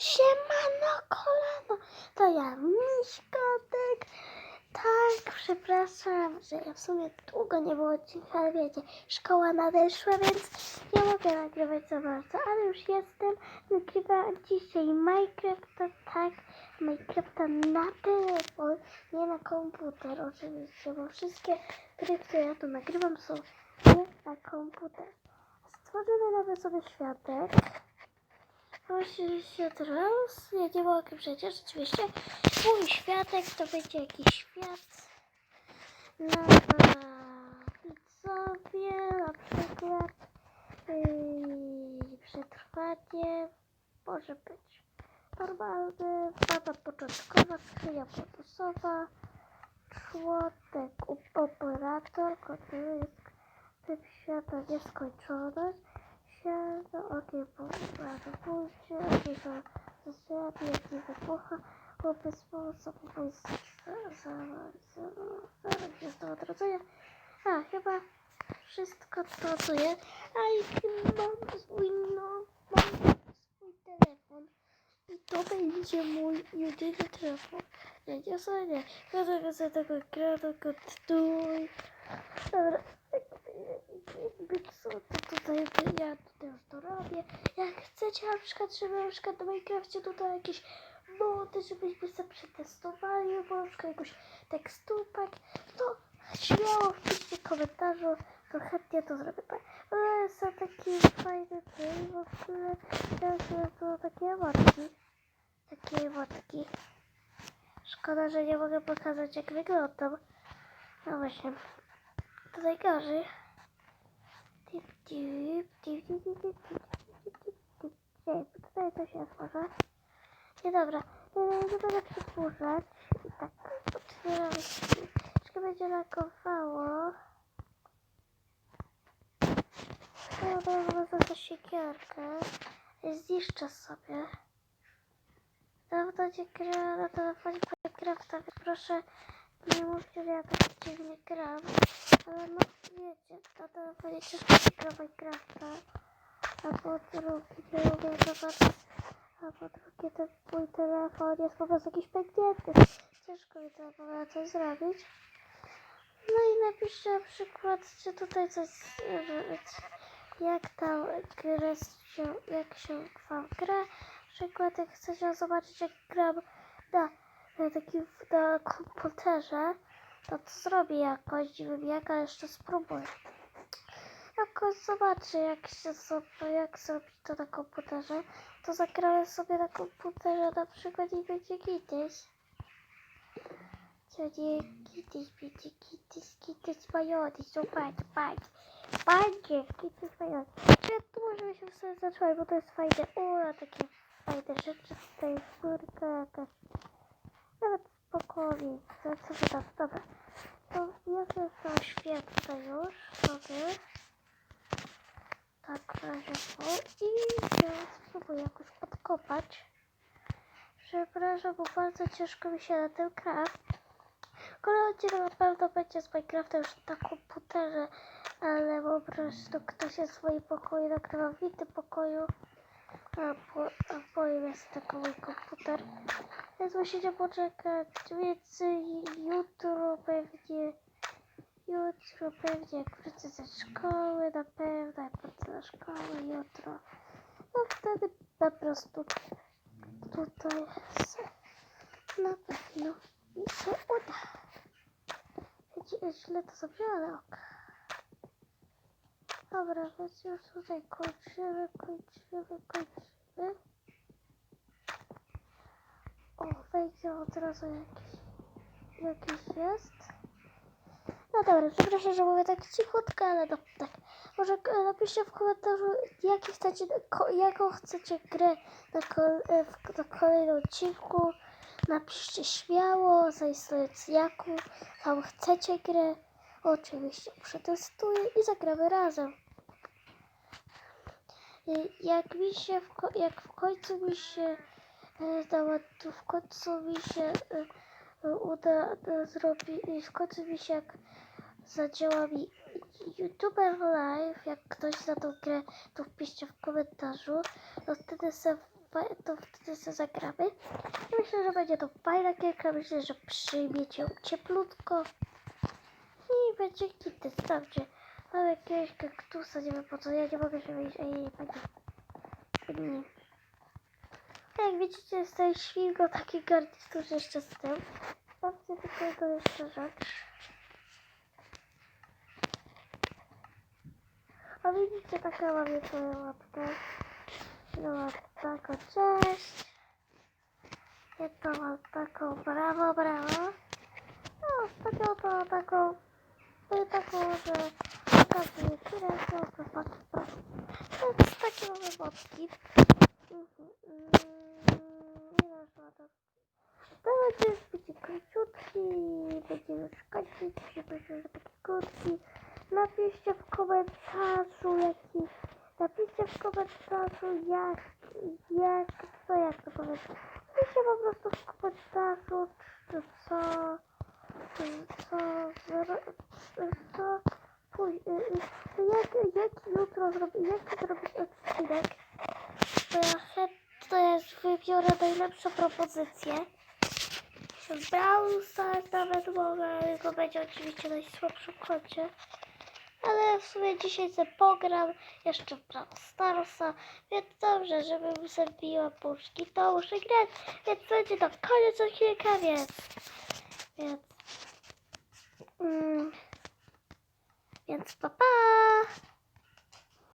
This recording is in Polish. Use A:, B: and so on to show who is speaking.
A: Siemano kolano, to ja Miśkotek. Tak, przepraszam, że ja w sumie długo nie było odcinka, ale wiecie, szkoła nadeszła, więc nie mogę nagrywać za bardzo, ale już jestem. Nagrywam dzisiaj Minecrafta, tak, Minecrafta na telefon, nie na komputer oczywiście, bo wszystkie gry, które ja tu nagrywam są nie na komputer. Stworzymy nowy sobie światek. Musi się teraz. Nie mogę przecież, rzeczywiście. Mój światek to będzie jakiś świat na widzowie, na przykład yy, przetrwanie może być normalny, baza początkowa, skrzynia bonusowa, członek operator, który jest typ świata nieskończoność, siano, ogień bardzo pójdzie, ogień za zasiadnie, ogień wybucha, chłopiec pójść zaraz jest do odrodzenia. A, chyba wszystko to, co jest. A i mam swój, no, mam swój telefon. I to będzie mój jedyny telefon. Nie, nie, nie. Sobie tego gra, tylko tuj. Dobra. Jakby co, to tutaj ja tutaj już to robię. Jak chcecie na przykład, żeby na przykład na Minecrafcie tutaj jakieś mody, żebyśmy sobie przetestowali, albo na przykład jakąś teksturpak, to śmiało wpiszcie w komentarzu, to chętnie to zrobię. Ale są takie fajne tutaj w ogóle, że to takie emotki. Takie emotki. Szkoda, że nie mogę pokazać jak wyglądam. No właśnie. To najgorzej. Tutaj to się otworzy. Nie dobra, będę przedłużać. I tak, otwieram drzwi. Troszkę będzie lagowało. No dobra, za to siekierkę. Zniszczę sobie. Dawno nie gra na telefonie Minecrafta, proszę nie mówcie, że ja tak dziwnie gram. Ale no wiecie, ciężko się gra Minecrafta. A po drugie, nie umiem zobaczyć. A po drugie, ten mój telefon jest po prostu jakiś pęknięty. Ciężko mi to było coś zrobić. No i napiszcie na przykład, czy tutaj coś, e, jak tam grę się, jak się wam gra. Na przykład jak chcecie zobaczyć, jak gram na, na takim na komputerze, to zrobię jakoś, wybiega, jeszcze spróbuję. Jakoś zobaczę, jak się jak zrobić to na komputerze, to zagrałem sobie na komputerze na przykład i będzie. To nie kiedyś będzie kiedyś, kiedyś majonez, zobaczcie, patrz, patrzcie, kiedyś majonez. Ja tu możemy się sobie zacząć, bo to jest fajne, o, takie fajne rzeczy, tutaj furka jakaś, nawet spokojnie, co, co to tam, dobra. To bierze to świetne już sobie. Tak, razie. I ja spróbuję jakoś podkopać. Przepraszam, bo bardzo ciężko mi się na tym gra. Kolejny odcinek na pewno będzie z Minecrafta już na komputerze, ale po prostu ktoś jest w swoim pokoju, nagrywa w innym pokoju. A po, a po jest taki mój komputer. Więc musicie poczekać, więc jutro pewnie, jutro pewnie jak wrócę ze szkoły, na pewno jak wrócę do szkoły jutro, no wtedy po prostu tutaj na pewno mi się uda. Źle to zrobiłam, ale ok. Dobra, więc już tutaj kończymy, kończymy, kończymy. O, wejdzie od razu jakiś, jakiś jest. No dobra, przepraszam, że mówię tak cichutko, ale no tak. Może e, napiszcie w komentarzu, jaki chcecie, jaką chcecie grę na, kol, e, w, na kolejnym odcinku. Napiszcie śmiało, zainstalując jaką tam chcecie grę. Oczywiście przetestuję i zagramy razem. Y, Jak mi się, w, jak w końcu mi się e, dała, tu w końcu mi się e, uda zrobić, w końcu mi się jak zadziała mi YouTuber Live, jak ktoś za tą grę, to wpiszcie w komentarzu, to wtedy se to wtedy sobie zagramy. I myślę, że będzie to fajna gierka. Myślę, że przyjmiecie cieplutko. I będzie kity. Sprawdźcie. Mam jakiegoś kaktusa, nie wiem po co. Ja nie mogę się wyjść. Ej, panie. Nie. Jak widzicie, jest tutaj świnko, taki garnitur jeszcze z tym. Sprawdźcie tylko jego jeszcze rzecz. A widzicie, taka mam twoją łapkę. No mam taką, cześć. Jedną mam taką, brawo, brawo. No, taką to taką, to taką, że wiem, co to. To będzie króciutki, będzie już kończyć. Przepraszam, że taki krótki. Napiszcie w komentarzu jaki. Napiszcie w komentarzu jak, jak, co jak to powiedzieć. Napiszcie po prostu w komentarzu, czy co, co, zro- co, pój- jak, jak jutro zrobić, jak zrobić odcinek. To ja wybiorę najlepsze propozycje. Z nawet mogę, tylko będzie oczywiście najsłabszym koncie. Ale w sumie dzisiaj sobie pogram jeszcze w Brawl Starsa, więc dobrze, żebym zabiła puszki, to muszę grać, więc będzie to koniec odcinka, więc... Więc... Mm, więc pa pa!